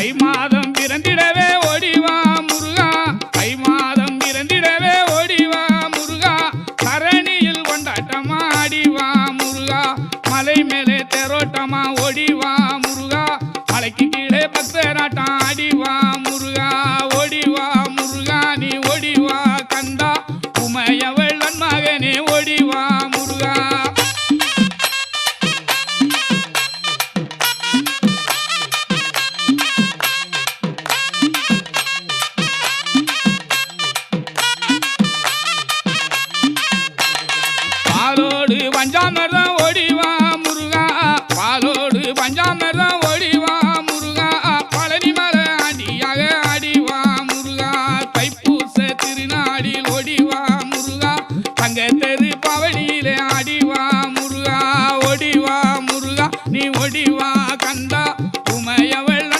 தை மாதம் பிறந்திடவே ஓடிவா முருகா. தை மாதம் பிறந்திடவே ஓடிவா முருகா. தரணியில் கொண்டாட்டமா ஆடிவா முருகா. மலை மேலே தேரோட்டமா ஓடிவா முருகா. மலைக்கு கீழே பக்தராட்டம் ஆடிவா பவனியிலே அடிவா முருகா ஒடிவா முருகா நீ ஒடிவா